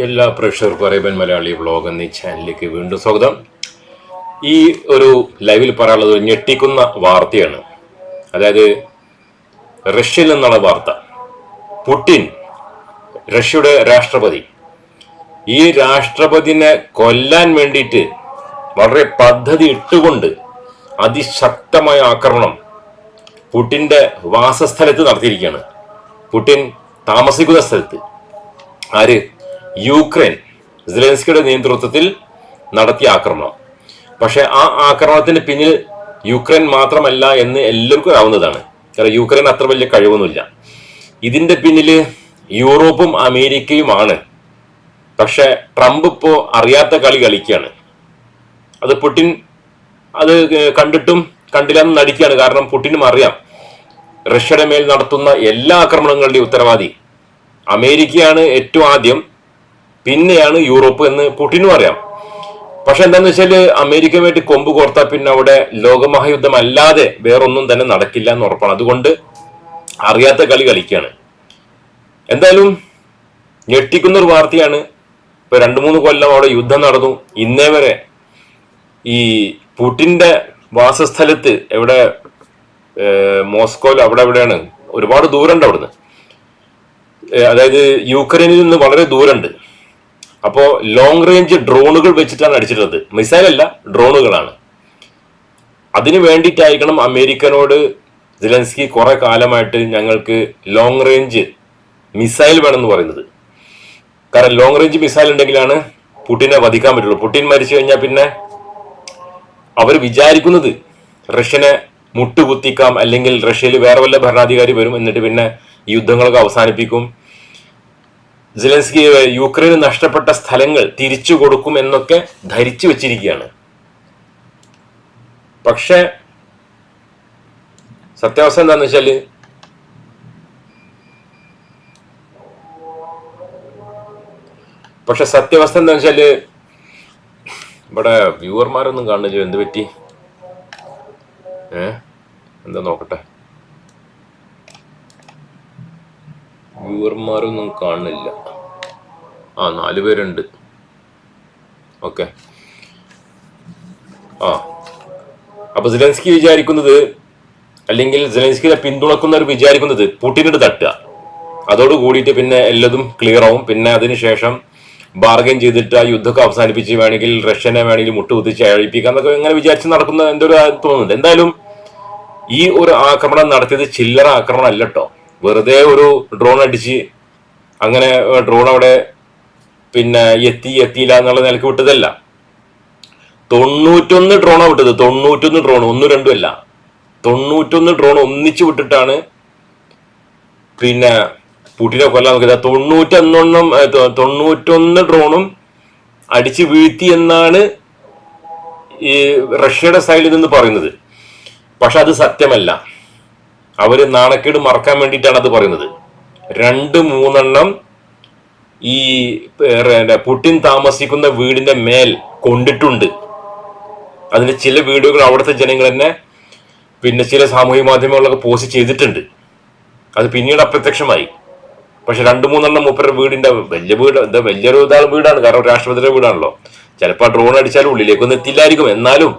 എല്ലാ പ്രേക്ഷകർക്കും Arabian Malayali vlog എന്നീ ചാനലിലേക്ക് വീണ്ടും സ്വാഗതം. ഈ ഒരു ലൈവിൽ പറയാനുള്ളത് ഞെട്ടിക്കുന്ന വാർത്തയാണ്. അതായത് റഷ്യയിൽ നിന്നുള്ള വാർത്ത. പുട്ടിൻ റഷ്യയുടെ രാഷ്ട്രപതി. ഈ രാഷ്ട്രപതിനെ കൊല്ലാൻ വേണ്ടിയിട്ട് വളരെ പദ്ധതി ഇട്ടുകൊണ്ട് അതിശക്തമായ ആക്രമണം പുട്ടിന്റെ വാസസ്ഥലത്ത് നടത്തിയിരിക്കുകയാണ്. പുട്ടിൻ താമസിക്കുന്ന സ്ഥലത്ത്. ആര്? യുക്രൈൻ സെലൻസ്കിയുടെ നേതൃത്വത്തിൽ നടത്തിയ ആക്രമണം. പക്ഷെ ആ ആക്രമണത്തിന് പിന്നിൽ യുക്രൈൻ മാത്രമല്ല എന്ന് എല്ലാവർക്കും അറിയാവുന്നതാണ്. കാരണം യുക്രൈൻ അത്ര വലിയ കഴിവൊന്നുമില്ല. ഇതിന്റെ പിന്നിൽ യൂറോപ്പും അമേരിക്കയുമാണ്. പക്ഷെ ട്രംപ് ഇപ്പോ അറിയാത്ത കളി കളിക്കുകയാണ്. അത് പുടിൻ അത് കണ്ടിട്ടും കണ്ടില്ലെന്ന് നടിക്കുകയാണ്. കാരണം പുടിനും അറിയാം റഷ്യയുടെ മേൽ നടത്തുന്ന എല്ലാ ആക്രമണങ്ങളുടെയും ഉത്തരവാദി അമേരിക്കയാണ് ഏറ്റവും ആദ്യം പിന്നെയാണ് യൂറോപ്പ് എന്ന് പുടിനും അറിയാം. പക്ഷെ എന്താന്ന് വെച്ചാൽ അമേരിക്കയുമായിട്ട് കൊമ്പ് കോർത്താൽ പിന്നെ അവിടെ ലോകമഹായുദ്ധം അല്ലാതെ വേറൊന്നും തന്നെ നടക്കില്ല എന്ന് ഉറപ്പാണ്. അതുകൊണ്ട് അറിയാത്ത കളി കളിക്കുകയാണ് എന്തായാലും ഞെട്ടിക്കുന്ന ഒരു വാർത്തയാണ്. ഇപ്പൊ രണ്ടു മൂന്ന് കൊല്ലം അവിടെ യുദ്ധം നടന്നു. ഇന്നേ വരെ ഈ പുടിന്റെ വാസസ്ഥലത്ത് എവിടെ മോസ്കോയിൽ അവിടെ എവിടെയാണ്? ഒരുപാട് ദൂരമുണ്ട് അവിടുന്ന്. അതായത് യുക്രൈനിൽ നിന്ന് വളരെ ദൂരമുണ്ട്. അപ്പോൾ ലോങ് റേഞ്ച് ഡ്രോണുകൾ വെച്ചിട്ടാണ് അടിച്ചിട്ടുള്ളത്. അല്ല ഡ്രോണുകളാണ് അതിനു വേണ്ടിയിട്ടായിരിക്കണം അമേരിക്കനോട് സിലൻസ്കി കുറെ കാലമായിട്ട് ഞങ്ങൾക്ക് ലോങ് റേഞ്ച് മിസൈൽ വേണമെന്ന് പറയുന്നത്. കാരണം ലോങ് റേഞ്ച് മിസൈൽ ഉണ്ടെങ്കിലാണ് പുടിനെ വധിക്കാൻ പറ്റുള്ളൂ. പുടിൻ മരിച്ചു കഴിഞ്ഞാൽ പിന്നെ അവർ വിചാരിക്കുന്നത് റഷ്യനെ മുട്ടുകുത്തിക്കാം അല്ലെങ്കിൽ റഷ്യയിൽ വേറെ വല്ല ഭരണാധികാരി വരും എന്നിട്ട് പിന്നെ യുദ്ധങ്ങളൊക്കെ അവസാനിപ്പിക്കും. സിലൻസ്കി യുക്രൈന് നഷ്ടപ്പെട്ട സ്ഥലങ്ങൾ തിരിച്ചു കൊടുക്കും എന്നൊക്കെ ധരിച്ചു വെച്ചിരിക്കുകയാണ്. പക്ഷെ സത്യാവസ്ഥ എന്താണെന്ന് വെച്ചാൽ പക്ഷെ സത്യാവസ്ഥ എന്താന്ന് വെച്ചാൽ ഇവിടെ വ്യൂവർമാരൊന്നും കാണുന്നില്ല. എന്ത് പറ്റി? ഏ? എന്താ നോക്കട്ടെ? വ്യൂവർമാരൊന്നും കാണുന്നില്ല. ആ നാല് പേരുണ്ട്. ഓക്കെ. ആ. അപ്പൊ സിലൻസ്കി വിചാരിക്കുന്നത് അല്ലെങ്കിൽ സിലൻസ്കിയെ പിന്തുണക്കുന്നവർ വിചാരിക്കുന്നത് പുട്ടിനിട്ട് തട്ടുക. അതോട് കൂടിയിട്ട് പിന്നെ എല്ലതും ക്ലിയർ ആവും. പിന്നെ അതിനുശേഷം ബാർഗൻ ചെയ്തിട്ട് ആ യുദ്ധമൊക്കെ അവസാനിപ്പിച്ച് വേണമെങ്കിൽ റഷ്യനെ വേണമെങ്കിൽ മുട്ടുകുത്തിച്ച് അഴിപ്പിക്കാം എന്നൊക്കെ ഇങ്ങനെ വിചാരിച്ച് നടക്കുന്ന എന്തോ ഒരു തോന്നുന്നുണ്ട്. എന്തായാലും ഈ ഒരു ആക്രമണം നടത്തിയത് ചില്ലറ ആക്രമണം അല്ലട്ടോ വെറുതെ ഒരു ഡ്രോൺ അടിച്ച് അങ്ങനെ ഡ്രോൺ അവിടെ പിന്നെ എത്തി എത്തിയില്ല എന്നുള്ള നിലയ്ക്ക് വിട്ടതല്ല. തൊണ്ണൂറ്റൊന്ന് ഡ്രോണാണ് വിട്ടത്. തൊണ്ണൂറ്റൊന്ന് ഡ്രോൺ ഒന്നും രണ്ടും അല്ല. തൊണ്ണൂറ്റൊന്ന് ഡ്രോൺ ഒന്നിച്ച് വിട്ടിട്ടാണ് പിന്നെ പുട്ടിനെ കൊല്ലാൻ നോക്കിയത്. തൊണ്ണൂറ്റൊന്നെണ്ണം തൊണ്ണൂറ്റൊന്ന് ഡ്രോണും അടിച്ച് വീഴ്ത്തി എന്നാണ് ഈ റഷ്യയുടെ സൈഡിൽ നിന്ന് പറയുന്നത്. പക്ഷെ അത് സത്യമല്ല. അവർ നാണക്കേട് മറക്കാൻ വേണ്ടിയിട്ടാണ് അത് പറയുന്നത്. രണ്ട് മൂന്നെണ്ണം ഈ പുട്ടിൻ താമസിക്കുന്ന വീടിന്റെ മേൽ കൊണ്ടിട്ടുണ്ട് അതിന്റെ ചില വീഡിയോകൾ അവിടുത്തെ ജനങ്ങൾ തന്നെ പിന്നെ ചില സാമൂഹിക മാധ്യമങ്ങളൊക്കെ പോസ്റ്റ് ചെയ്തിട്ടുണ്ട് അത് പിന്നീട് അപ്രത്യക്ഷമായി പക്ഷെ രണ്ടു മൂന്നെണ്ണം മുപ്പര വീടിന്റെ വലിയ വീട് എന്താ വലിയൊരു ഇതാണ് വീടാണ് കാരണം രാഷ്ട്രപതിയുടെ വീടാണല്ലോ ചിലപ്പോൾ ഡ്രോൺ അടിച്ചാലും ഉള്ളിലേക്കൊന്നും എത്തില്ലായിരിക്കും എന്നാലും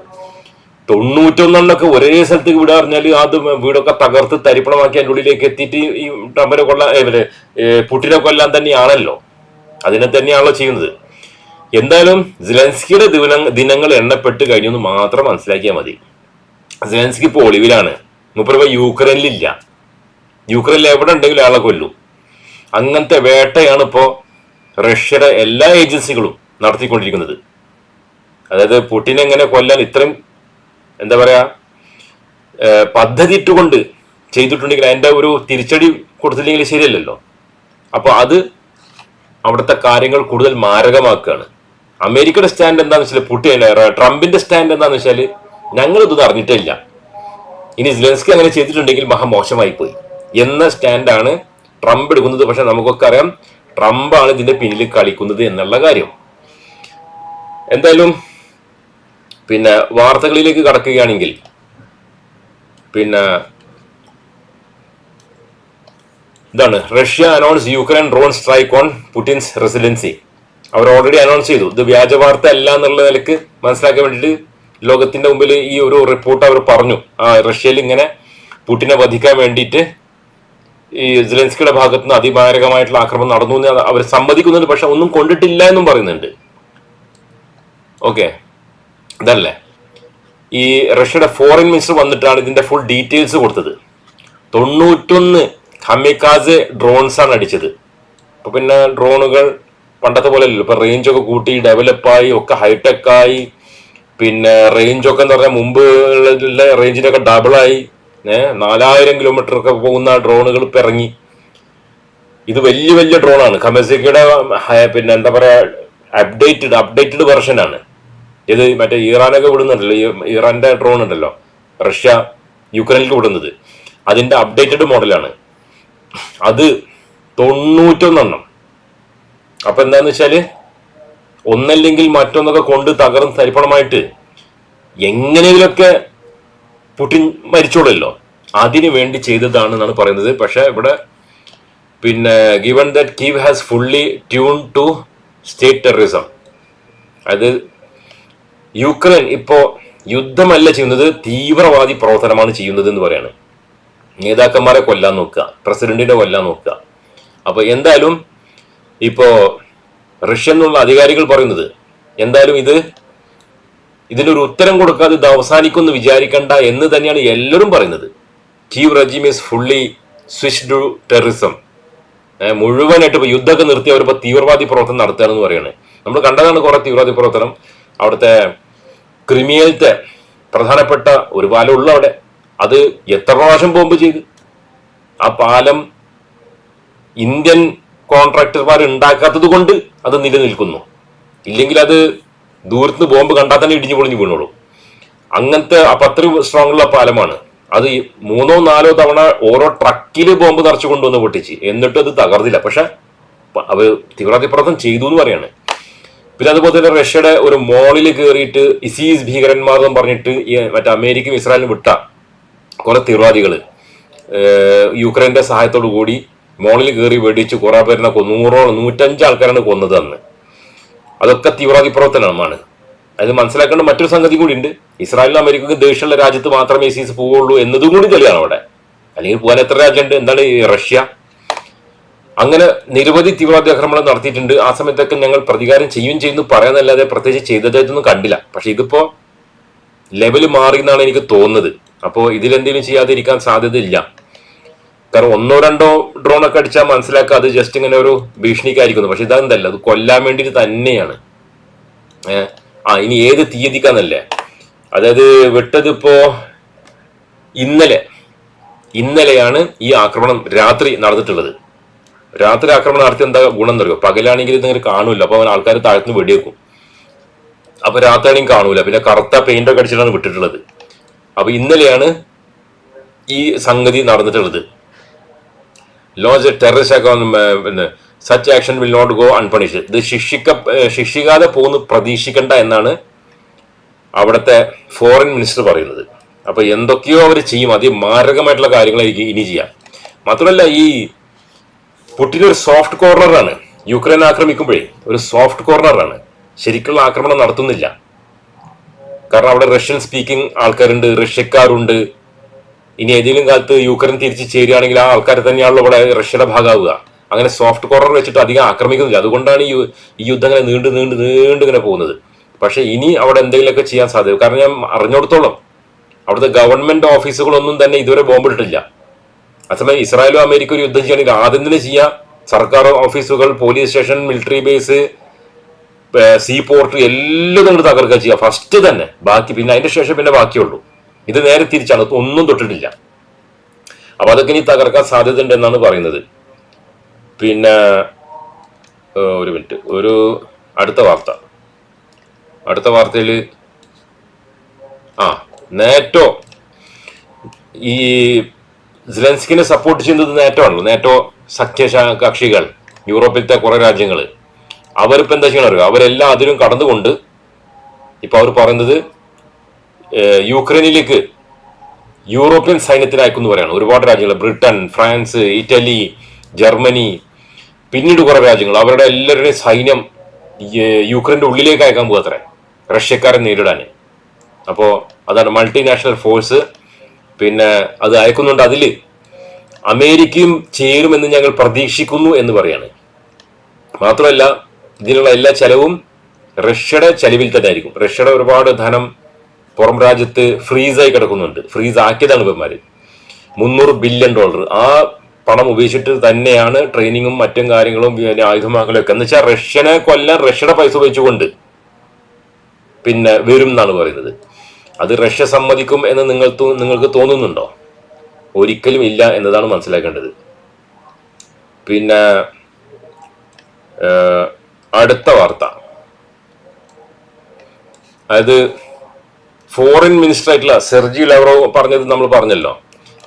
തൊണ്ണൂറ്റൊന്നെണ്ണൊക്കെ ഒരേ സ്ഥലത്തേക്ക് വിടാ പറഞ്ഞാൽ അത് വീടൊക്കെ തകർത്ത് തരിപ്പണമാക്കി അതിന്റെ ഉള്ളിലേക്ക് എത്തിയിട്ട് ഈ ട്രംപിനെ കൊല്ലാൻ പുട്ടിനെ കൊല്ലാൻ തന്നെയാണല്ലോ അതിനെ തന്നെയാണല്ലോ ചെയ്യുന്നത്. എന്തായാലും സിലൻസ്കിയുടെ ദിന ദിനങ്ങൾ എണ്ണപ്പെട്ട് കഴിഞ്ഞു എന്ന് മാത്രം മനസ്സിലാക്കിയാൽ മതി. സിലൻസ്കി ഇപ്പോൾ ഒളിവിലാണ്. മുപ്പത് യൂക്രൈനിലില്ല. യൂക്രൈനിൽ എവിടെ ഉണ്ടെങ്കിലും ആളെ കൊല്ലും. അങ്ങനത്തെ വേട്ടയാണ് ഇപ്പോൾ റഷ്യയുടെ എല്ലാ ഏജൻസികളും നടത്തിക്കൊണ്ടിരിക്കുന്നത്. അതായത് പുട്ടിനെ എങ്ങനെ കൊല്ലാൻ ഇത്രയും എന്താ പറയാ പദ്ധതി ഇട്ടുകൊണ്ട് ചെയ്തിട്ടുണ്ടെങ്കിൽ അതിന്റെ ഒരു തിരിച്ചടി കൊടുത്തില്ലെങ്കിൽ ശരിയല്ലല്ലോ. അപ്പോൾ അത് അവിടുത്തെ കാര്യങ്ങൾ കൂടുതൽ മാരകമാക്കുകയാണ്. അമേരിക്കയുടെ സ്റ്റാൻഡ് എന്താണെന്ന് വെച്ചാൽ പുട്ടി ട്രംപിന്റെ സ്റ്റാൻഡ് എന്താണെന്ന് വെച്ചാൽ ഞങ്ങൾ ഇതൊന്നും അറിഞ്ഞിട്ടില്ല. ഇനി സിലൻസ്കി അങ്ങനെ ചെയ്തിട്ടുണ്ടെങ്കിൽ മഹാ മോശമായി പോയി എന്ന സ്റ്റാൻഡാണ് ട്രംപ് എടുക്കുന്നത്. പക്ഷെ നമുക്കൊക്കെ അറിയാം ട്രംപാണ് ഇതിന്റെ പിന്നിൽ കളിക്കുന്നത് എന്നുള്ള കാര്യം. എന്തായാലും പിന്നെ വാർത്തകളിലേക്ക് കടക്കുകയാണെങ്കിൽ പിന്നെ ഇതാണ് Russia announce Ukraine drone strike on Putin's residency our already announce ചെയ്തു. ഇത് വ്യാജ വാർത്ത അല്ല എന്നുള്ള നിലയ്ക്ക് മനസ്സിലാക്കാൻ വേണ്ടിയിട്ട് ലോകത്തിന്റെ മുമ്പിൽ ഈ ഒരു റിപ്പോർട്ട് അവർ പറഞ്ഞു. ആ റഷ്യയിൽ ഇങ്ങനെ പുടിനെ വധിക്കാൻ വേണ്ടിയിട്ട് ഈ സിലൻസ്കിയുടെ ഭാഗത്ത് നിന്ന് അതിമാരകമായിട്ടുള്ള ആക്രമണം നടന്നു എന്ന് അവർ സമ്മതിക്കുന്നുണ്ട്. പക്ഷെ ഒന്നും കൊണ്ടിട്ടില്ല എന്നും പറയുന്നുണ്ട്. ഓക്കെ ഇതല്ലേ? ഈ റഷ്യയുടെ ഫോറിൻ മിനിസ്റ്റർ വന്നിട്ടാണ് ഇതിന്റെ ഫുൾ ഡീറ്റെയിൽസ് കൊടുത്തത്. തൊണ്ണൂറ്റൊന്ന് ഹമിക്കാസ് ഡ്രോൺസ് ആണ് അടിച്ചത്. അപ്പൊ പിന്നെ ഡ്രോണുകൾ പണ്ടത്തെ പോലെ അല്ലല്ലോ ഇപ്പൊ റേഞ്ച് ഒക്കെ കൂട്ടി ഡെവലപ്പായി ഒക്കെ ഹൈടെക് ആയി. പിന്നെ റേഞ്ച് ഒക്കെ എന്ന് പറഞ്ഞാൽ മുമ്പ് ഉള്ള റേഞ്ചിനൊക്കെ ഡബിളായി നാലായിരം കിലോമീറ്റർ ഒക്കെ പോകുന്ന ഡ്രോണുകൾ ഇപ്പൊ ഇറങ്ങി. ഇത് വലിയ വലിയ ഡ്രോണാണ് കമസിക്കയുടെ പിന്നെ എന്താ പറയാ അപ്ഡേറ്റഡ് അപ്ഡേറ്റഡ് വെർഷൻ ആണ്. ഇത് മറ്റേ ഇറാനൊക്കെ വിടുന്നുണ്ടല്ലോ. ഇറാന്റെ ഡ്രോൺ ഉണ്ടല്ലോ. റഷ്യ യുക്രൈനിൽ വിടുന്നത്. അതിന്റെ അപ്ഡേറ്റഡ് മോഡലാണ് അത് തൊണ്ണൂറ്റൊന്നെണ്ണം. അപ്പൊ എന്താന്ന് വെച്ചാൽ ഒന്നല്ലെങ്കിൽ മറ്റൊന്നൊക്കെ കൊണ്ട് തകർന്ന് തരിപ്പണമായിട്ട് എങ്ങനെയെങ്കിലൊക്കെ പുടിൻ മരിച്ചോളല്ലോ അതിനു വേണ്ടി ചെയ്തതാണെന്നാണ് പറയുന്നത്. പക്ഷെ ഇവിടെ പിന്നെ given that Kyiv has fully tune to state terrorism അത് യുക്രൈൻ ഇപ്പോ യുദ്ധമല്ല ചെയ്യുന്നത് തീവ്രവാദി പ്രവർത്തനമാണ് ചെയ്യുന്നത് എന്ന് പറയാണ്. നേതാക്കന്മാരെ കൊല്ലാൻ നോക്കുക പ്രസിഡന്റിനെ കൊല്ലാൻ നോക്കുക. അപ്പൊ എന്തായാലും ഇപ്പോ റഷ്യ എന്നുള്ള അധികാരികൾ പറയുന്നത് എന്തായാലും ഇത് ഇതിനൊരു ഉത്തരം കൊടുക്കാതെ ഇത് അവസാനിക്കുമെന്ന് വിചാരിക്കണ്ട എന്ന് തന്നെയാണ് എല്ലാവരും പറയുന്നത്. Kyiv regime is fully switch to terrorism മുഴുവനായിട്ട് ഇപ്പൊ യുദ്ധമൊക്കെ നിർത്തി അവരിപ്പോ തീവ്രവാദി പ്രവർത്തനം നടത്തുകയാണെന്ന് പറയുന്നത് നമ്മൾ കണ്ടതാണ് കുറെ തീവ്രവാദി പ്രവർത്തനം. അവിടുത്തെ ക്രിമിയലത്തെ പ്രധാനപ്പെട്ട ഒരു പാലം ഉള്ളു അവിടെ അത് എത്ര പ്രാവശ്യം ബോംബ് ചെയ്ത്? ആ പാലം ഇന്ത്യൻ കോൺട്രാക്ടർമാർ ഉണ്ടാക്കാത്തത് കൊണ്ട് അത് നിലനിൽക്കുന്നു. ഇല്ലെങ്കിൽ അത് ദൂരത്ത് ബോംബ് കണ്ടാൽ തന്നെ ഇടിഞ്ഞു പൊളിഞ്ഞു വീണോളൂ. അങ്ങനത്തെ അപ്പം അത്ര സ്ട്രോങ് ഉള്ള പാലമാണ്. അത് മൂന്നോ നാലോ തവണ ഓരോ ട്രക്കിൽ ബോംബ് നിറച്ചു കൊണ്ടുവന്ന് പൊട്ടിച്ച്. എന്നിട്ട് അത് തകർന്നില്ല. പക്ഷെ അവർ തീവ്രവാദപ്രവർത്തനം ചെയ്തു എന്ന് പറയാണ്. പിന്നെ അതുപോലെ തന്നെ റഷ്യയുടെ ഒരു മോളിൽ കയറിയിട്ട് ഇസീസ് ഭീകരന്മാർ എന്ന് പറഞ്ഞിട്ട് മറ്റേ അമേരിക്കയും ഇസ്രായേലും വിട്ട കുറെ തീവ്രവാദികൾ യുക്രൈന്റെ സഹായത്തോടു കൂടി മോളിൽ കയറി വെടിച്ച് കുറെ പേരിനെ നൂറോളം നൂറ്റഞ്ച് ആൾക്കാരാണ് കൊന്നത് അന്ന്. അതൊക്കെ തീവ്രവാദി പ്രവർത്തനമാണ്. അത് മനസ്സിലാക്കേണ്ട മറ്റൊരു സംഗതി കൂടി ഉണ്ട്. ഇസ്രായേലിനും അമേരിക്കയ്ക്ക് ദേഷ്യമുള്ള രാജ്യത്ത് മാത്രമേ സീസ് പോവുള്ളൂ എന്നതും കൂടി തെളിയാണ് അവിടെ. അല്ലെങ്കിൽ പോകാൻ എത്ര രാജ്യമുണ്ട്? എന്താണ് റഷ്യ? അങ്ങനെ നിരവധി തീവ്രവാദി ആക്രമണം നടത്തിയിട്ടുണ്ട്. ആ സമയത്തൊക്കെ ഞങ്ങൾ പ്രതികാരം ചെയ്യും ചെയ്യുന്നു. പറയാനല്ലാതെ പ്രത്യേകിച്ച് ചെയ്തതായിട്ടൊന്നും കണ്ടില്ല. പക്ഷെ ഇതിപ്പോ ലെവൽ മാറി എന്നാണ് എനിക്ക് തോന്നുന്നത്. അപ്പോൾ ഇതിലെന്തെങ്കിലും ചെയ്യാതിരിക്കാൻ സാധ്യതയില്ല. കാരണം ഒന്നോ രണ്ടോ ഡ്രോൺ ഒക്കെ അടിച്ചാൽ മനസ്സിലാക്കുക അത് ജസ്റ്റ് ഇങ്ങനെ ഒരു ഭീഷണിക്കായിരിക്കുന്നു. പക്ഷെ ഇതെന്തല്ല അത് കൊല്ലാൻ വേണ്ടിയിട്ട് തന്നെയാണ്. ആ ഇനി ഏത് തീയതിക്കാന്നല്ലേ? അതായത് വിട്ടതിപ്പോ ഇന്നലെ. ഇന്നലെയാണ് ഈ ആക്രമണം രാത്രി നടന്നിട്ടുള്ളത്. രാത്രി ആക്രമണം നടത്തി എന്താ ഗുണം എന്നറിയോ പകലാണെങ്കിൽ ഇതിങ്ങനെ കാണൂല അപ്പൊ അവൻ ആൾക്കാർ താഴ്ത്തുനിന്ന് വെടിവെക്കും. അപ്പൊ രാത്രിയും കാണൂല. പിന്നെ കറുത്ത പെയിന്റ് ഒക്കെ അടിച്ചിട്ടാണ് വിട്ടിട്ടുള്ളത്. അപ്പൊ ഇന്നലെയാണ് ഈ സംഗതി നടന്നിട്ടുള്ളത്. Launch terrorist such action will not go unpunished ഇത് ശിക്ഷിക്ക ശിക്ഷിക്കാതെ പോകുന്നു പ്രതീക്ഷിക്കണ്ട എന്നാണ് അവിടുത്തെ ഫോറിൻ മിനിസ്റ്റർ പറയുന്നത്. അപ്പൊ എന്തൊക്കെയോ അവർ ചെയ്യും. അതിമാരകമായിട്ടുള്ള കാര്യങ്ങളായിരിക്കും ഇനി ചെയ്യാം മാത്രമല്ല ഈ പുട്ടിൻ ഒരു സോഫ്റ്റ് കോർണറാണ് യുക്രൈൻ ആക്രമിക്കുമ്പോഴേ ഒരു സോഫ്റ്റ് കോർണറാണ് ശരിക്കുള്ള ആക്രമണം നടത്തുന്നില്ല. കാരണം അവിടെ റഷ്യൻ സ്പീക്കിംഗ് ആൾക്കാരുണ്ട് റഷ്യക്കാരുണ്ട്. ഇനി ഏതെങ്കിലും കാലത്ത് യുക്രൈൻ തിരിച്ച് ചേരുകയാണെങ്കിൽ ആ ആൾക്കാർ തന്നെയാണല്ലോ ഇവിടെ റഷ്യയുടെ ഭാഗമാവുക. അങ്ങനെ സോഫ്റ്റ് കോർണർ വെച്ചിട്ട് അധികം ആക്രമിക്കുന്നില്ല. അതുകൊണ്ടാണ് ഈ ഈ യുദ്ധം ഇങ്ങനെ നീണ്ടു നീണ്ടു നീണ്ടു ഇങ്ങനെ പോകുന്നത്. പക്ഷെ ഇനി അവിടെ എന്തെങ്കിലുമൊക്കെ ചെയ്യാൻ സാധ്യത കാരണം ഞാൻ അറിഞ്ഞിടത്തോളം അവിടുത്തെ ഗവൺമെന്റ് ഓഫീസുകളൊന്നും തന്നെ ഇതുവരെ ബോംബിട്ടിട്ടില്ല അതേസമയം ഇസ്രായേലും അമേരിക്കയും യുദ്ധം ചെയ്യണമെങ്കിൽ ആദ്യം തന്നെ ചെയ്യാം. സർക്കാർ ഓഫീസുകൾ police station military base sea port എല്ലാം നിങ്ങൾ തകർക്കുക ചെയ്യുക ഫസ്റ്റ് തന്നെ. ബാക്കി പിന്നെ അതിന്റെ ശേഷം പിന്നെ ബാക്കിയുള്ളൂ. ഇത് നേരെ തിരിച്ചാണ്. ഒന്നും തൊട്ടിട്ടില്ല. അപ്പൊ അതൊക്കെ ഇനി തകർക്കാൻ സാധ്യത ഉണ്ട് എന്നാണ് പറയുന്നത്. പിന്നെ ഒരു മിനിറ്റ്. ഒരു അടുത്ത വാർത്ത. അടുത്ത വാർത്തയിൽ ആ നേറ്റോ. ഈ സെലൻസ്കിനെ സപ്പോർട്ട് ചെയ്യുന്നത് നേറ്റോ ആണല്ലോ. നേറ്റോ സഖ്യ കക്ഷികൾ. യൂറോപ്പിലത്തെ കുറെ രാജ്യങ്ങൾ അവരിപ്പോ എന്താ ചെയ്യണം അറിയോ? അവരെല്ലാം അതിലും കടന്നുകൊണ്ട് ഇപ്പോൾ അവർ പറയുന്നത് യുക്രൈനിലേക്ക് യൂറോപ്യൻ സൈന്യത്തിന് അയക്കുമെന്ന് പറയാണ്. ഒരുപാട് രാജ്യങ്ങൾ ബ്രിട്ടൻ ഫ്രാൻസ് ഇറ്റലി ജർമ്മനി പിന്നീട് കുറേ രാജ്യങ്ങൾ അവരുടെ എല്ലാവരുടെയും സൈന്യം യുക്രൈന്റെ ഉള്ളിലേക്ക് അയക്കാൻ പോകത്രേ റഷ്യക്കാരെ നേരിടാൻ. അപ്പോൾ അതാണ് മൾട്ടിനാഷണൽ ഫോഴ്സ് പിന്നെ അത് അയക്കുന്നുണ്ട് അതിൽ. അമേരിക്കയും ചേരുമെന്ന് ഞങ്ങൾ പ്രതീക്ഷിക്കുന്നു എന്ന് പറയാണ്. മാത്രമല്ല ഇതിനുള്ള എല്ലാ ചെലവും റഷ്യയുടെ ചെലവിൽ തന്നെ ആയിരിക്കും. റഷ്യയുടെ ഒരുപാട് ധനം പുറം രാജ്യത്ത് ഫ്രീസായി കിടക്കുന്നുണ്ട്. ഫ്രീസ് ആക്കിയതാണ് ഇവന്മാര്. മുന്നൂറ് ബില്യൺ ഡോളർ ആ പണം ഉപയോഗിച്ചിട്ട് തന്നെയാണ് ട്രെയിനിങ്ങും മറ്റും കാര്യങ്ങളും ആയുധമാക്കലും ഒക്കെ. എന്ന് വെച്ചാൽ റഷ്യനെ കൊല്ലാൻ റഷ്യയുടെ പൈസ ഉപയോഗിച്ചുകൊണ്ട് പിന്നെ വരും എന്നാണ് പറയുന്നത്. അത് റഷ്യ സമ്മതിക്കും എന്ന് നിങ്ങൾ നിങ്ങൾക്ക് തോന്നുന്നുണ്ടോ? ഒരിക്കലും ഇല്ല എന്നതാണ് മനസ്സിലാക്കേണ്ടത്. പിന്നെ അടുത്ത വാർത്ത. അതായത് ഫോറിൻ മിനിസ്റ്റർ ആയിട്ടുള്ള സെർജി ലവറോ പറഞ്ഞത് നമ്മൾ പറഞ്ഞല്ലോ.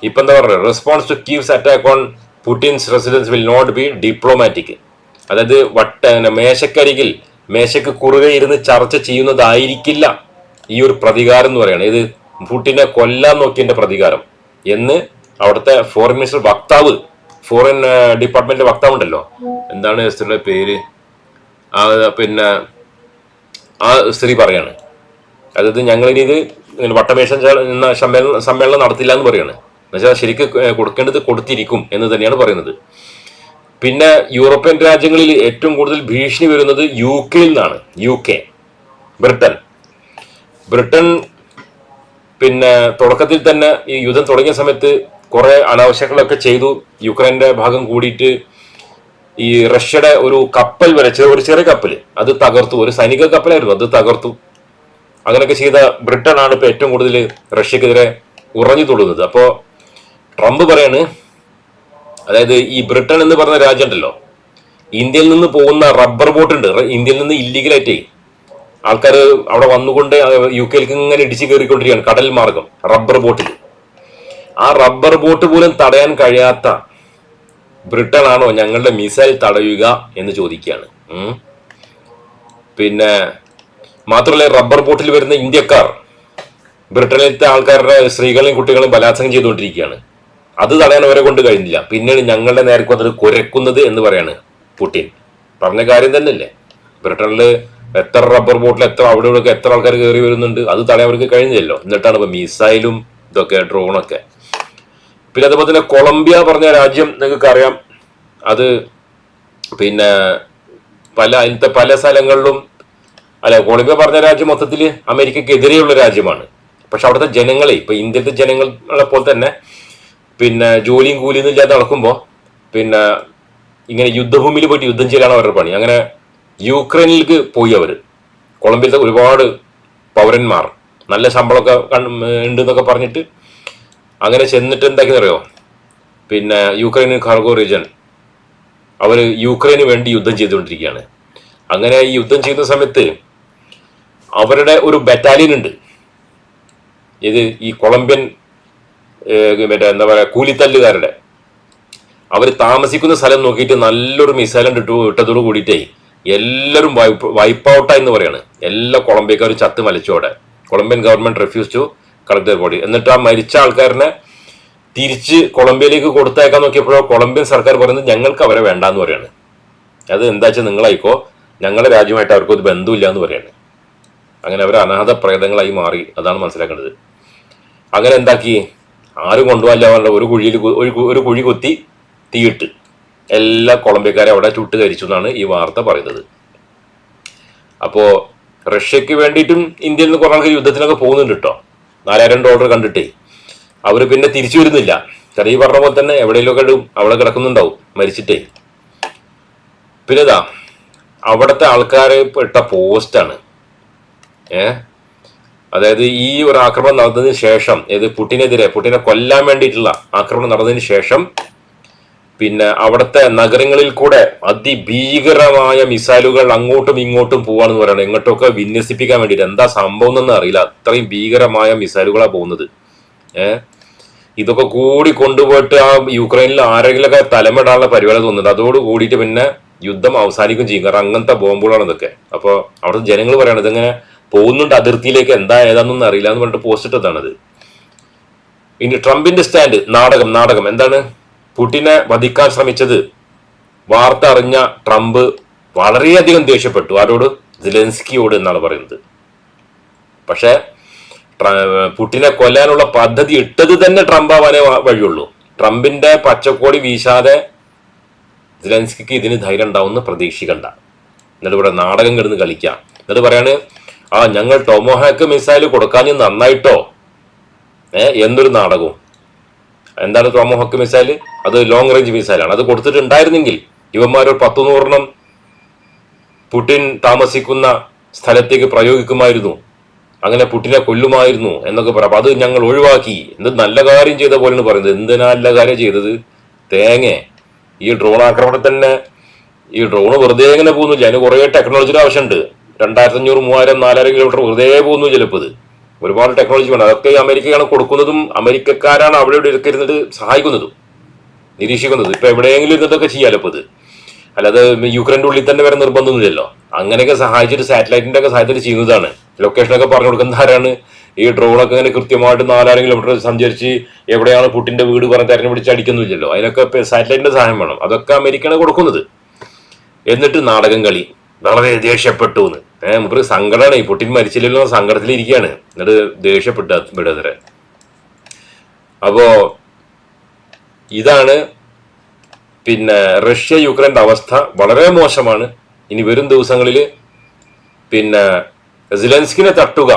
ഇപ്പൊ എന്താ പറയുക response to Kyiv's attack on Putin's residence will not be diplomatic അതായത് വട്ട മേശക്കരികിൽ മേശക്ക് കുറുകെ ഇരുന്ന് ചർച്ച ചെയ്യുന്നതായിരിക്കില്ല ഈ ഒരു പ്രതികാരം എന്ന് പറയുന്നത്. ഇത് പുടിനെ കൊല്ലാൻ നോക്കിയതിന്റെ പ്രതികാരം. എന്ന് അവിടുത്തെ ഫോറിൻ മിനിസ്റ്റർ വക്താവ് ഫോറിൻ ഡിപ്പാർട്ട്മെന്റിന്റെ വക്താവ് ഉണ്ടല്ലോ എന്താണ് പേര്? പിന്നെ ആ സ്ത്രീ പറയാണ്. അതായത് ഞങ്ങൾ ഇനി ഇത് വട്ടമേഷൻ സമ്മേളനം സമ്മേളനം നടത്തില്ല എന്ന് പറയാണ്. എന്നുവെച്ചാൽ ശരിക്ക് കൊടുക്കേണ്ടത് കൊടുത്തിരിക്കും എന്ന് തന്നെയാണ് പറയുന്നത്. പിന്നെ യൂറോപ്യൻ രാജ്യങ്ങളിൽ ഏറ്റവും കൂടുതൽ ഭീഷണി വരുന്നത് യു കെയിൽ നിന്നാണ്. U K Britain. ബ്രിട്ടൻ പിന്നെ തുടക്കത്തിൽ തന്നെ ഈ യുദ്ധം തുടങ്ങിയ സമയത്ത് കുറെ അനാവശ്യങ്ങളൊക്കെ ചെയ്തു. യുക്രൈന്റെ ഭാഗം കൂടിയിട്ട് ഈ റഷ്യയുടെ ഒരു കപ്പൽ വരെ ഒരു ചെറിയ കപ്പൽ അത് തകർത്തു ഒരു സൈനിക കപ്പലായിരുന്നു അത് തകർത്തു. അങ്ങനെയൊക്കെ ചെയ്ത ബ്രിട്ടൻ ആണ് ഇപ്പൊ ഏറ്റവും കൂടുതൽ റഷ്യക്കെതിരെ ഉറഞ്ഞു തൊടുന്നത്. അപ്പോ ട്രംപ് പറയാണ് അതായത് ഈ ബ്രിട്ടൻ എന്ന് പറഞ്ഞ രാജ്യം ഉണ്ടല്ലോ ഇന്ത്യയിൽ നിന്ന് പോകുന്ന റബ്ബർ ബോട്ട് ഉണ്ട് ഇന്ത്യയിൽ നിന്ന് ഇല്ലീഗലായിട്ടേ ആൾക്കാർ അവിടെ വന്നുകൊണ്ട് യു കെയിലേക്ക് ഇങ്ങനെ ഇടിച്ചു കയറിക്കൊണ്ടിരിക്കുകയാണ് കടൽ മാർഗം റബ്ബർ ബോട്ടിൽ. ആ റബ്ബർ ബോട്ട് പോലും തടയാൻ കഴിയാത്ത ബ്രിട്ടൻ ആണോ ഞങ്ങളുടെ മിസൈൽ തടയുക എന്ന് ചോദിക്കുകയാണ്. പിന്നെ മാത്രമല്ല റബ്ബർ ബോട്ടിൽ വരുന്ന ഇന്ത്യക്കാർ ബ്രിട്ടനിലത്തെ ആൾക്കാരുടെ സ്ത്രീകളെയും കുട്ടികളെയും ബലാത്സംഗം ചെയ്തുകൊണ്ടിരിക്കുകയാണ്. അത് തടയാൻ അവരെ കൊണ്ട് കഴിഞ്ഞില്ല. പിന്നീട് ഞങ്ങളുടെ നേർക്ക് വന്നിട്ട് കുരക്കുന്നത് എന്ന് പറയാണ് പുടിൻ. പറഞ്ഞ കാര്യം തന്നെയല്ലേ? ബ്രിട്ടനിൽ എത്ര റബ്ബർ ബോട്ടിൽ എത്ര അവിടെ ഇവിടെ എത്ര ആൾക്കാർ കയറി വരുന്നുണ്ട് അത് തടയാൻ അവർക്ക് കഴിഞ്ഞില്ലല്ലോ. എന്നിട്ടാണ് ഇപ്പൊ മിസൈലും ഇതൊക്കെ ഡ്രോണൊക്കെ പിന്നെ അതുപോലെ തന്നെ കൊളംബിയ പറഞ്ഞ രാജ്യം നിങ്ങൾക്ക് അറിയാം അത് പിന്നെ പല അതിന്റെ പല സ്ഥലങ്ങളിലും അല്ല കൊളംബിയ പറഞ്ഞ രാജ്യം മൊത്തത്തിൽ അമേരിക്കക്കെതിരെയുള്ള രാജ്യമാണ്. പക്ഷെ അവിടുത്തെ ജനങ്ങളെ ഇപ്പൊ ഇന്ത്യത്തെ ജനങ്ങളെ പോലെ തന്നെ പിന്നെ ജോലിയും കൂലിയും ഇല്ലാതെ നടക്കുമ്പോൾ പിന്നെ ഇങ്ങനെ യുദ്ധഭൂമിയിൽ പോയിട്ട് യുദ്ധം ചെയ്യലാണ് അവരുടെ പണി. അങ്ങനെ യുക്രൈനിലേക്ക് പോയി അവർ കൊളംബിയത്തെ ഒരുപാട് പൗരന്മാർ. നല്ല ശമ്പളമൊക്കെ ഉണ്ട് എന്നൊക്കെ പറഞ്ഞിട്ട് അങ്ങനെ ചെന്നിട്ട് എന്താക്കിയെന്നറിയോ? പിന്നെ യുക്രൈൻ കാർഗോ റീജൻ അവർ യുക്രൈന് വേണ്ടി യുദ്ധം ചെയ്തുകൊണ്ടിരിക്കുകയാണ്. അങ്ങനെ ഈ യുദ്ധം ചെയ്യുന്ന സമയത്ത് അവരുടെ ഒരു ബറ്റാലിയൻ ഉണ്ട്. ഇത് ഈ കൊളംബിയൻ മറ്റേ എന്താ പറയുക കൂലിത്തല്ലുകാരുടെ. അവർ താമസിക്കുന്ന സ്ഥലം നോക്കിയിട്ട് നല്ലൊരു മിസൈലും ഇട്ടു ഇട്ടതോട് കൂടിയിട്ടേ എല്ലാവരും വൈപ്പ് വൈപ്പ് ഔട്ടായി എന്ന് പറയാണ്. എല്ലാ കൊളംബിയക്കാരും ചത്ത് മലിച്ചോടെ Colombian government refuse to collect body. എന്നിട്ട് ആ മരിച്ച ആൾക്കാരനെ തിരിച്ച് കൊളംബിയയിലേക്ക് കൊടുത്തയക്കാൻ നോക്കിയപ്പോഴോ കൊളംബിയൻ സർക്കാർ പറയുന്നത് ഞങ്ങൾക്ക് അവരെ വേണ്ടാന്ന് പറയാണ്. അത് എന്താ വെച്ചാൽ നിങ്ങളായിക്കോ? ഞങ്ങളുടെ രാജ്യമായിട്ട് അവർക്ക് ഒരു ബന്ധമില്ല എന്ന് പറയാണ്. അങ്ങനെ അവർ അനാഥ പ്രേതങ്ങളായി മാറി. അതാണ് മനസ്സിലാക്കേണ്ടത്. അങ്ങനെ എന്താക്കി? ആരും കൊണ്ടുപോകാൻ ഒരു കുഴിയിൽ ഒരു കുഴി കുത്തി തീയിട്ട്. എല്ലാ കൊളംബിയക്കാരെ അവിടെ ചുട്ട് കരിച്ചു എന്നാണ് ഈ വാർത്ത പറയുന്നത്. അപ്പോ റഷ്യക്ക് വേണ്ടിയിട്ടും ഇന്ത്യയിൽ നിന്ന് കുറേ ആൾക്കാർ യുദ്ധത്തിനൊക്കെ പോകുന്നുണ്ട് കേട്ടോ. നാലായിരം ഡോളർ കണ്ടിട്ടേ. അവർ പിന്നെ തിരിച്ചു വരുന്നില്ല. ചെറിയ പറഞ്ഞ പോലെ തന്നെ എവിടെയെങ്കിലുമൊക്കെ ഇടും. അവിടെ കിടക്കുന്നുണ്ടാവും. മരിച്ചിട്ടേ. പിന്നെ ഇതാ അവിടുത്തെ ആൾക്കാരെ ഇട്ട പോസ്റ്റാണ് ഏ? അതായത് ഈ ഒരു ആക്രമണം നടന്നതിന് ശേഷം ഏത് പുട്ടിനെതിരെ പുട്ടിനെ കൊല്ലാൻ വേണ്ടിയിട്ടുള്ള ആക്രമണം നടന്നതിന് ശേഷം പിന്നെ അവിടുത്തെ നഗരങ്ങളിൽ കൂടെ അതിഭീകരമായ മിസൈലുകൾ അങ്ങോട്ടും ഇങ്ങോട്ടും പോവാണെന്ന് പറയണം. എങ്ങോട്ടൊക്കെ വിന്യസിപ്പിക്കാൻ വേണ്ടിയിട്ട്. എന്താ സംഭവം എന്നൊന്നും അറിയില്ല. അത്രയും ഭീകരമായ മിസൈലുകളാണ് പോകുന്നത്. ഏഹ് ഇതൊക്കെ കൂടി കൊണ്ടുപോയിട്ട് ആ യുക്രൈനിൽ ആരെങ്കിലൊക്കെ തലമിടാനുള്ള പരിപാടി തോന്നുന്നുണ്ട്. അതോട് കൂടിയിട്ട് പിന്നെ യുദ്ധം അവസാനിക്കും ചെയ്യും. കാരണം അങ്ങനത്തെ ബോംബുകളാണ് ഇതൊക്കെ. അപ്പോൾ അവിടുത്തെ ജനങ്ങൾ പറയണത് ഇങ്ങനെ പോകുന്നുണ്ട് അതിർത്തിയിലേക്ക്? എന്താ ഏതാണെന്നൊന്നും അറിയില്ല എന്ന് പറഞ്ഞിട്ട് പോസ്റ്റ് ഇട്ടതാണത്. ഇനി ട്രംപിന്റെ സ്റ്റാൻഡ്. നാടകം നാടകം. എന്താണ്? പുടിനെ വധിക്കാൻ ശ്രമിച്ചത് വാർത്ത അറിഞ്ഞ ട്രംപ് വളരെയധികം ദേഷ്യപ്പെട്ടു. ആരോട്? ജിലൻസ്കിയോട് എന്നാണ് പറയുന്നത്. പക്ഷേ പുടിനെ കൊല്ലാനുള്ള പദ്ധതി ഇട്ടത് തന്നെ ട്രംപ് ആവാനേ വഴിയുള്ളൂ. ട്രംപിന്റെ പച്ചക്കോടി വീശാതെ ജിലൻസ്കിക്ക് ഇതിന് ധൈര്യം ഉണ്ടാവുമെന്ന് പ്രതീക്ഷിക്കണ്ട. എന്നിട്ട് ഇവിടെ നാടകം കിടന്ന് കളിക്കാം. എന്നിട്ട് പറയാണ് ആ ഞങ്ങൾ ടോമോഹാക്ക് മിസൈൽ കൊടുക്കാഞ്ഞ് നന്നായിട്ടോ? ഏ എന്തൊരു നാടകവും. എന്താണ് ടോമോഹോക്ക് മിസൈൽ അത് ലോങ് റേഞ്ച് മിസൈലാണ്. അത് കൊടുത്തിട്ടുണ്ടായിരുന്നെങ്കിൽ ഇവന്മാരൊരു പത്തു നൂറെണ്ണം പുടിൻ താമസിക്കുന്ന സ്ഥലത്തേക്ക് പ്രയോഗിക്കുമായിരുന്നു. അങ്ങനെ പുട്ടിനെ കൊല്ലുമായിരുന്നു എന്നൊക്കെ പറയാം അത് ഞങ്ങൾ ഒഴിവാക്കി. എന്ത് നല്ല കാര്യം ചെയ്ത പോലെയാണ് പറയുന്നത്. എന്തിനാ നല്ല കാര്യം ചെയ്തത്? തേങ്ങ. ഈ ഡ്രോൺ ആക്രമണം തന്നെ ഈ ഡ്രോൺ വെറുതെ എങ്ങനെ പോകുന്നില്ല അതിന് കുറേ ടെക്നോളജിയുടെ ആവശ്യമുണ്ട്. രണ്ടായിരത്തി അഞ്ഞൂറ് മൂവായിരം നാലായിരം കിലോമീറ്റർ വെറുതെ പോകുന്നു ചിലപ്പോൾ ഒരുപാട് ടെക്നോളജി വേണം അതൊക്കെ അമേരിക്കയാണ് കൊടുക്കുന്നതും അമേരിക്കക്കാരാണ് അവിടെ ഇവിടെ എടുക്കരുന്നത് സഹായിക്കുന്നതും നിരീക്ഷിക്കുന്നത്. ഇപ്പൊ എവിടെയെങ്കിലും ഇരുന്നിട്ടൊക്കെ ചെയ്യാലോ ഇപ്പൊ ഇത്? അല്ലാതെ യുക്രൈന്റെ ഉള്ളിൽ തന്നെ വരെ നിർബന്ധമൊന്നുമില്ലല്ലോ. അങ്ങനെയൊക്കെ സഹായിച്ചിട്ട് സാറ്റലൈറ്റിന്റെ ഒക്കെ സഹായത്തിൽ ചെയ്യുന്നതാണ്. ലൊക്കേഷനൊക്കെ പറഞ്ഞു കൊടുക്കുന്ന ആരാണ്? ഈ ഡ്രോണൊക്കെ ഇങ്ങനെ കൃത്യമായിട്ട് നാലായിരം കിലോമീറ്റർ സഞ്ചരിച്ച് എവിടെയാണ് പുട്ടിന്റെ വീട് പറഞ്ഞ് തെരഞ്ഞു പിടിച്ച് അടിക്കുന്നില്ലല്ലോ. അതിനൊക്കെ സാറ്റലൈറ്റിന്റെ സഹായം വേണം. അതൊക്കെ അമേരിക്കയാണ് കൊടുക്കുന്നത്. എന്നിട്ട് നാടകം കളി. വളരെ ദേഷ്യപ്പെട്ടു എന്ന്. ഏഹ് മുപ്പര് സങ്കടമാണ്. ഈ പുട്ടിൻ മരിച്ചില്ലല്ലോ സങ്കടത്തിലിരിക്കുകയാണ്. എന്നിട്ട് ദേഷ്യപ്പെട്ട വിടതരെ. അപ്പോ ഇതാണ് പിന്നെ റഷ്യ യുക്രൈന്റെ അവസ്ഥ വളരെ മോശമാണ്. ഇനി വരും ദിവസങ്ങളിൽ പിന്നെ സിലൻസ്കിനെ തട്ടുക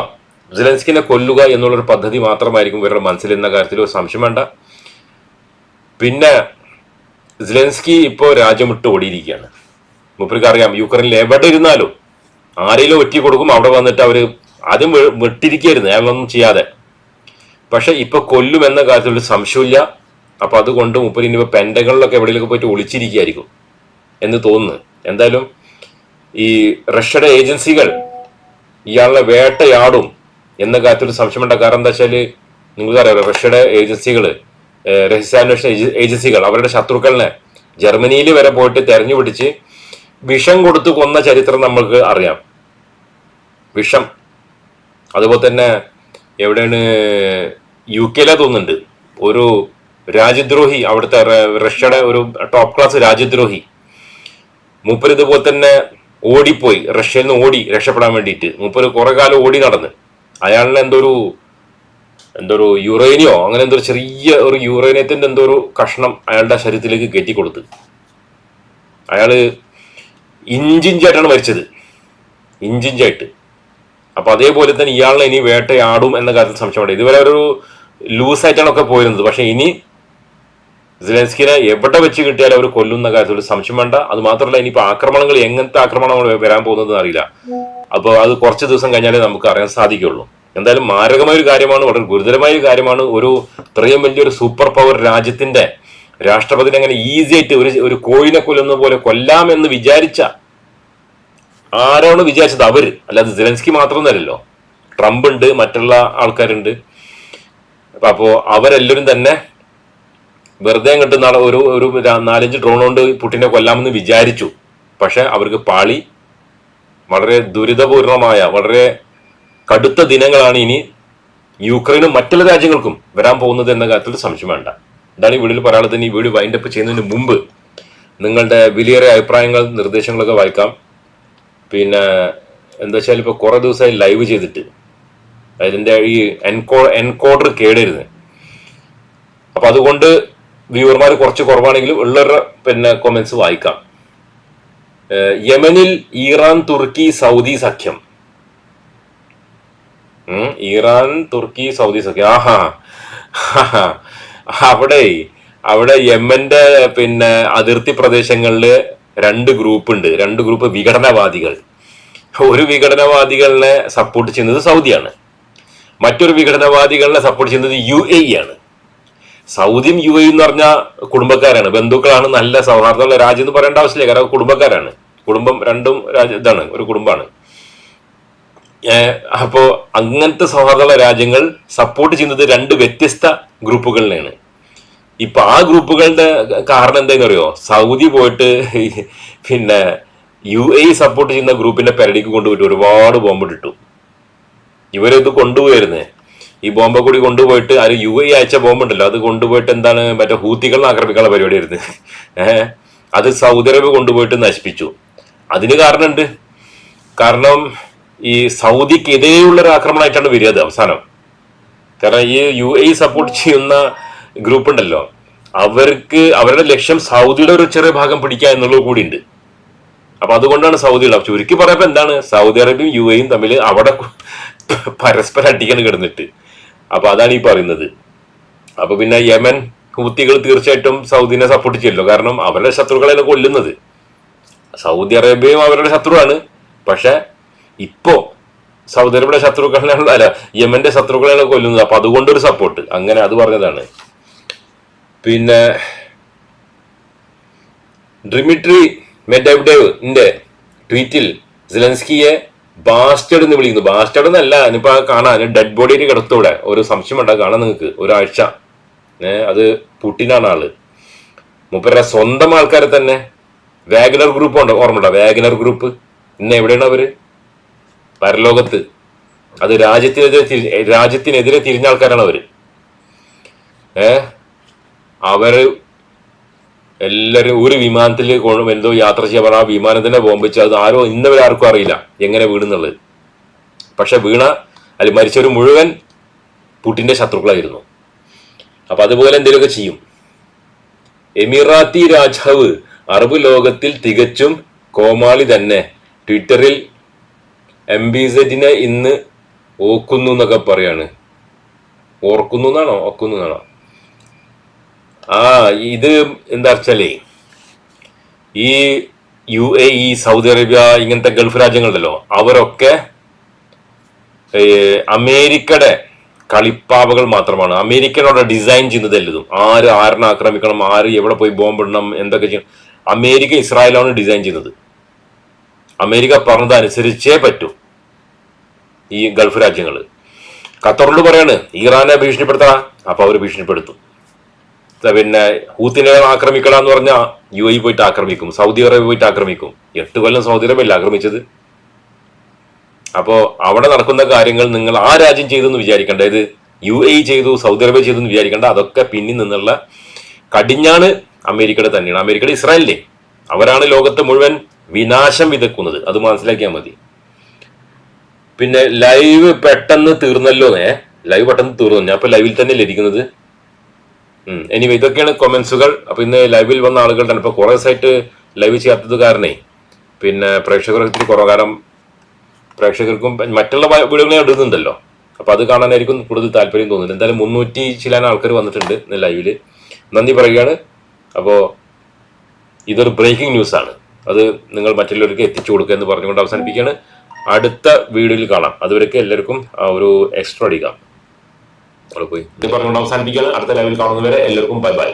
സിലൻസ്കിനെ കൊല്ലുക എന്നുള്ളൊരു പദ്ധതി മാത്രമായിരിക്കും ഇവരുടെ മനസ്സിൽ എന്ന കാര്യത്തിൽ ഒരു സംശയം വേണ്ട. പിന്നെ സിലൻസ്കി ഇപ്പോൾ രാജ്യം വിട്ട് ഓടിയിരിക്കുകയാണ്. മൂപ്പർക്ക് അറിയാം യുക്രൈനിൽ എവിടെ ഇരുന്നാലും ആരെങ്കിലും ഒറ്റി കൊടുക്കും അവിടെ വന്നിട്ട് അവർ ആദ്യം വി- വിട്ടിരിക്കുകയായിരുന്നു അയാളൊന്നും ചെയ്യാതെ. പക്ഷെ ഇപ്പൊ കൊല്ലും എന്ന കാര്യത്തിൽ ഒരു സംശയമില്ല അപ്പൊ അതുകൊണ്ട് മുപ്പര് ഇനിയിപ്പോ പെൻഡകളിലൊക്കെ എവിടെയൊക്കെ പോയിട്ട് ഒളിച്ചിരിക്കുകയായിരിക്കും എന്ന് തോന്നുന്നു. എന്തായാലും ഈ റഷ്യയുടെ ഏജൻസികൾ ഇയാളെ വേട്ടയാടും എന്ന കാര്യത്തിൽ സംശയമുണ്ട. കാരണം എന്താ വെച്ചാൽ നിങ്ങൾക്കറിയാം റഷ്യയുടെ ഏജൻസികൾ രഹസ്യാന്വേഷണ ഏജൻസികൾ അവരുടെ ശത്രുക്കളിനെ ജർമ്മനിയിൽ വരെ പോയിട്ട് തെരഞ്ഞു പിടിച്ച് വിഷം കൊടുത്ത് കൊന്ന ചരിത്രം നമ്മൾക്ക് അറിയാം. വിഷം. അതുപോലെ തന്നെ എവിടെയാണ് യു കെയിലെ തോന്നുന്നുണ്ട്. ഒരു രാജ്യദ്രോഹി അവിടുത്തെ റഷ്യയുടെ ഒരു ടോപ്പ് ക്ലാസ് രാജ്യദ്രോഹി. മൂപ്പർ ഇതുപോലെ തന്നെ ഓടിപ്പോയി. റഷ്യയിൽ നിന്ന് ഓടി രക്ഷപ്പെടാൻ വേണ്ടിയിട്ട്. മൂപ്പർ കുറെ കാലം ഓടി നടന്ന്. അയാളിന് എന്തോ ഒരു എന്തോ ഒരു യുറേനിയോ അങ്ങനെ എന്തോ ചെറിയ ഒരു യുറേനിയത്തിന്റെ എന്തോ ഒരു കഷ്ണം അയാളുടെ ശരീരത്തിലേക്ക് കയറ്റി കൊടുത്ത്. അയാൾ ഇഞ്ചിഞ്ചായിട്ടാണ് മരിച്ചത്. ഇഞ്ചിഞ്ചായിട്ട്. അപ്പൊ അതേപോലെ തന്നെ ഇയാളെ ഇനി വേട്ടയാടും എന്ന കാര്യത്തിൽ സംശയമുണ്ട്. ഇതുവരെ ഒരു ലൂസായിട്ടാണ് ഒക്കെ പോയിരുന്നത്. പക്ഷെ ഇനി സിലൻസ്കിനെ എവിടെ വെച്ച് കിട്ടിയാലും അവർ കൊല്ലുന്ന കാര്യത്തിൽ ഒരു സംശയം വേണ്ട. അത് മാത്രമല്ല ഇനിയിപ്പോ ആക്രമണങ്ങൾ എങ്ങനത്തെ ആക്രമണങ്ങൾ വരാൻ പോകുന്നത് അറിയില്ല. അപ്പോൾ അത് കുറച്ച് ദിവസം കഴിഞ്ഞാലേ നമുക്ക് അറിയാൻ സാധിക്കുള്ളൂ എന്തായാലും മാരകമായ ഒരു കാര്യമാണ് വളരെ ഗുരുതരമായ ഒരു കാര്യമാണ്. ഒരു ഇത്രയും വലിയൊരു സൂപ്പർ പവർ രാജ്യത്തിന്റെ രാഷ്ട്രപതിനെ അങ്ങനെ ഈസി ആയിട്ട് ഒരു ഒരു കോഴിനെ കൊല്ലുന്ന പോലെ കൊല്ലാമെന്ന് വിചാരിച്ച ആരാണ് വിചാരിച്ചത് അവർ. അല്ലാതെ സിലൻസ്കി മാത്രമൊന്നുമല്ലല്ലോ ട്രംപ് ഉണ്ട് മറ്റുള്ള ആൾക്കാരുണ്ട്. അപ്പോ അവരെല്ലാവരും തന്നെ വെറുതെ അങ്ങോട്ട് ഒരു ഒരു നാലഞ്ച് ഡ്രോൺ കൊണ്ട് പുട്ടിനെ കൊല്ലാമെന്ന് വിചാരിച്ചു. പക്ഷെ അവർക്ക് പാളി വളരെ ദുരിതപൂർണമായ വളരെ കടുത്ത ദിനങ്ങളാണ് ഇനി യുക്രൈനും മറ്റുള്ള രാജ്യങ്ങൾക്കും വരാൻ പോകുന്നത് എന്ന കാര്യത്തിൽ സംശയം വേണ്ട. ഇതാണ് ഈ വീഡിയോയിൽ പറയാനുള്ളത്? ഈ വീഡിയോ വൈൻഡ് അപ്പ് ചെയ്യുന്നതിന് മുമ്പ് നിങ്ങളുടെ വിലയേറെ അഭിപ്രായങ്ങൾ നിർദ്ദേശങ്ങളൊക്കെ വായിക്കാം. പിന്നെ എന്താ വെച്ചാൽ ഇപ്പോൾ കുറേ ദിവസമായി ലൈവ് ചെയ്തിട്ട്. അതിന്റെ ഈ എൻകോ എൻകോഡർ കേടരുത്. അപ്പം അതുകൊണ്ട് വ്യൂവർമാർ കുറച്ച് കുറവാണെങ്കിലും ഉള്ളവരുടെ പിന്നെ കൊമൻസ് വായിക്കാം. യമനിൽ ഇറാൻ തുർക്കി സൗദി സഖ്യം. ഇറാൻ തുർക്കി സൗദി സഖ്യം. ആഹാ. അവിടെ അവിടെ യമന്റെ പിന്നെ അതിർത്തി പ്രദേശങ്ങളിൽ രണ്ട് ഗ്രൂപ്പ് ഉണ്ട് രണ്ട് ഗ്രൂപ്പ് വിഘടനവാദികൾ. ഒരു വിഘടനവാദികളെ സപ്പോർട്ട് ചെയ്യുന്നത് സൗദിയാണ്. മറ്റൊരു വിഘടനവാദികളെ സപ്പോർട്ട് ചെയ്യുന്നത് യു എ ആണ്. സൗദിയും യു എ എന്ന് പറഞ്ഞ കുടുംബക്കാരാണ്. ബന്ധുക്കളാണ് നല്ല സൗഹാർദ്ദമുള്ള രാജ്യം എന്ന് പറയേണ്ട ആവശ്യമില്ല. കാരണം കുടുംബക്കാരാണ്. കുടുംബം രണ്ടും രാജ്യ ഇതാണ് ഒരു കുടുംബമാണ്. ഏഹ് അപ്പോ അങ്ങനത്തെ സൗഹാർദ്ദമുള്ള രാജ്യങ്ങൾ സപ്പോർട്ട് ചെയ്യുന്നത് രണ്ട് വ്യത്യസ്ത ഗ്രൂപ്പുകളിലാണ്. ഇപ്പൊ ആ ഗ്രൂപ്പുകളുടെ കാരണം എന്താണെന്ന് അറിയോ? സൗദി പോയിട്ട് പിന്നെ യു എ സപ്പോർട്ട് ചെയ്യുന്ന ഗ്രൂപ്പിന്റെ പെരടിക്ക് കൊണ്ടുപോയിട്ട് ഒരുപാട് ബോംബിട്ടിട്ടു ഇവരിത് കൊണ്ടുപോയിരുന്നേ. ഈ ബോംബെ കൂടി കൊണ്ടുപോയിട്ട് ആ യു എ അയച്ച ബോംബുണ്ടല്ലോ അത് കൊണ്ടുപോയിട്ട് എന്താണ് മറ്റേ ഹൂത്തികളെ ആക്രമിക്കാനുള്ള പരിപാടിയായിരുന്നു ഏഹ് അത് സൗദി അറേബ്യ കൊണ്ടുപോയിട്ട് നശിപ്പിച്ചു. അതിന് കാരണമുണ്ട്. കാരണം ഈ സൗദിക്കെതിരെയുള്ള ഒരു ആക്രമണമായിട്ടാണ് വരിക അവസാനം. കാരണം ഈ യു എ സപ്പോർട്ട് ചെയ്യുന്ന ഗ്രൂപ്പ് ഉണ്ടല്ലോ അവർക്ക് അവരുടെ ലക്ഷ്യം സൗദിയുടെ ഒരു ചെറിയ ഭാഗം പിടിക്കുക എന്നുള്ളത് കൂടി ഉണ്ട് അപ്പൊ അതുകൊണ്ടാണ് സൗദി ഉള്ളത് ചുരുക്കി പറയപ്പോ എന്താണ്? സൗദി അറേബ്യയും യു എയും തമ്മിൽ അവിടെ പരസ്പരം അടിക്കാൻ കിടന്നിട്ട്. അപ്പൊ അതാണ് ഈ പറയുന്നത്. അപ്പൊ പിന്നെ യമൻ ഹൂത്തികൾ തീർച്ചയായിട്ടും സൗദിനെ സപ്പോർട്ട് ചെയ്യല്ലോ കാരണം അവരുടെ ശത്രുക്കളെ കൊല്ലുന്നത്. സൗദി അറേബ്യയും അവരുടെ ശത്രുവാണ്. പക്ഷെ ഇപ്പോ സൗദി അറേബ്യയുടെ ശത്രുക്കളെ അല്ല യമന്റെ ശത്രുക്കളെയാണ് കൊല്ലുന്നത്. അപ്പൊ അതുകൊണ്ടൊരു സപ്പോർട്ട് അങ്ങനെ അത് പറഞ്ഞതാണ്. പിന്നെ ഡ്രിമിട്രി മെഡവ്ഡേവിന്റെ ട്വീറ്റിൽ സിലൻസ്കിയെ ബാസ്റ്റഡ് എന്ന് വിളിക്കുന്നു. ബാസ്റ്റഡ് എന്നല്ല ഇനിയിപ്പോ കാണാൻ ഡെഡ് ബോഡിയിൽ കിടത്തൂടെ. ഒരു സംശയം ഉണ്ടാ കാണാൻ നിങ്ങൾക്ക്. ഒരാഴ്ച. അത് പുട്ടിനാണ് ആൾ. മൂപ്പരുടെ സ്വന്തം ആൾക്കാരെ തന്നെ. വാഗനർ ഗ്രൂപ്പ് ഉണ്ട് ഓർമ്മയുണ്ടോ? വാഗനർ ഗ്രൂപ്പ് ഇന്ന് എവിടെയാണ് അവർ? പരലോകത്ത്. അത് രാജ്യത്തിനെതിരെ തിരി- രാജ്യത്തിനെതിരെ തിരിഞ്ഞ ആൾക്കാരാണ് അവർ. ഏ? അവർ എല്ലാരും ഒരു വിമാനത്തിൽ എന്തോ യാത്ര ചെയ്യാൻ ആ തന്നെ ബോംബിച്ച് അത് ആരോ ഇന്നവരെ ആർക്കും അറിയില്ല എങ്ങനെ വീണെന്നുള്ളത്. പക്ഷെ വീണ അതിൽ മരിച്ചവർ മുഴുവൻ പുട്ടിന്റെ ശത്രുക്കളായിരുന്നു. അപ്പൊ അതുപോലെ എന്തെങ്കിലുമൊക്കെ ചെയ്യും. എമിറാത്തി രാജാവ് അറബ് ലോകത്തിൽ തികച്ചും കോമാളി തന്നെ. ട്വിറ്ററിൽ എം ബി സെറ്റിനെ ഇന്ന് ഓക്കുന്നു എന്നൊക്കെ പറയാണ്. ഓർക്കുന്നു എന്നാണോ? ഓക്കുന്നു എന്നാണോ? ആ ഇത് എന്താ വെച്ചാലേ ഈ U A E Saudi Arabia ഇങ്ങനത്തെ ഗൾഫ് രാജ്യങ്ങളുണ്ടല്ലോ അവരൊക്കെ അമേരിക്കയുടെ കളിപ്പാവകൾ മാത്രമാണ്. അമേരിക്കനോട് ഡിസൈൻ ചെയ്യുന്നത് എല്ലതും. ആര് ആരിനെ ആക്രമിക്കണം ആര് എവിടെ പോയി ബോംബിടണം എന്തൊക്കെ ചെയ്യണം. അമേരിക്ക ഇസ്രായേലാണ് ഡിസൈൻ ചെയ്യുന്നത്. അമേരിക്ക പറഞ്ഞത് അനുസരിച്ചേ പറ്റൂ ഈ ഗൾഫ് രാജ്യങ്ങൾ ഖത്തറിനോട് പറയാണ് ഇറാനെ ഭീഷണിപ്പെടുത്തണ. അപ്പൊ അവർ ഭീഷണിപ്പെടുത്തും. പിന്നെ ഹൂത്തിനെ ആക്രമിക്കണം എന്ന് പറഞ്ഞാൽ യു എ പോയിട്ട് ആക്രമിക്കും സൗദി അറേബ്യ പോയിട്ട് ആക്രമിക്കും. എട്ട് കൊല്ലം സൗദി അറേബ്യ ആക്രമിച്ചത്? അപ്പോ അവിടെ നടക്കുന്ന കാര്യങ്ങൾ നിങ്ങൾ ആ രാജ്യം ചെയ്തു എന്ന് വിചാരിക്കേണ്ട. ഇത് യു എ ചെയ്തു സൗദി അറേബ്യ ചെയ്തു എന്ന് വിചാരിക്കേണ്ട. അതൊക്കെ പിന്നിൽ നിന്നുള്ള കടിഞ്ഞാണ് അമേരിക്കയുടെ തന്നെയാണ്. അമേരിക്കയുടെ ഇസ്രായേലിലെ അവരാണ് ലോകത്തെ മുഴുവൻ വിനാശം വിതക്കുന്നത്. അത് മനസ്സിലാക്കിയാൽ മതി. പിന്നെ ലൈവ് പെട്ടെന്ന് തീർന്നല്ലോ ഏ ലൈവ് പെട്ടെന്ന് തീർന്നു. ഞാൻ ഇപ്പൊ ലൈവിൽ തന്നെ ഇരിക്കുന്നത്? എനിവേ ഇതൊക്കെയാണ് കൊമൻസുകൾ അപ്പൊ ഇന്ന് ലൈവിൽ വന്ന ആളുകൾ തന്നെ. ഇപ്പൊ കുറെ ദിവസമായിട്ട് ലൈവ് ചെയ്യാത്തത് കാരണേ. പിന്നെ പ്രേക്ഷകർക്ക് കുറവ്. കാരണം പ്രേക്ഷകർക്കും മറ്റുള്ള വീടുകളെ ഇടുന്നുണ്ടല്ലോ അപ്പൊ അത് കാണാനായിരിക്കും കൂടുതൽ താല്പര്യം തോന്നുന്നത്. എന്തായാലും മുന്നൂറ്റി ചില ആൾക്കാർ വന്നിട്ടുണ്ട് ലൈവിൽ. നന്ദി പറയുകയാണ്. അപ്പോൾ ഇതൊരു ബ്രേക്കിംഗ് ന്യൂസ് ആണ്. അത് നിങ്ങൾ മറ്റുള്ളവർക്ക് എത്തിച്ചു കൊടുക്കുക എന്ന് പറഞ്ഞുകൊണ്ട് അവസാനിപ്പിക്കുകയാണ്. അടുത്ത വീഡിയോയിൽ കാണാം. അതുവരെയൊക്കെ എല്ലാവർക്കും ഒരു എക്സ്ട്രാ അടിക്കാം. പോയി. പറഞ്ഞുകൊണ്ട് അവസാനിപ്പിക്കുകയാണ്. അടുത്ത ലൈവിൽ കാണുന്നവരെ എല്ലാവർക്കും ബൈ ബൈ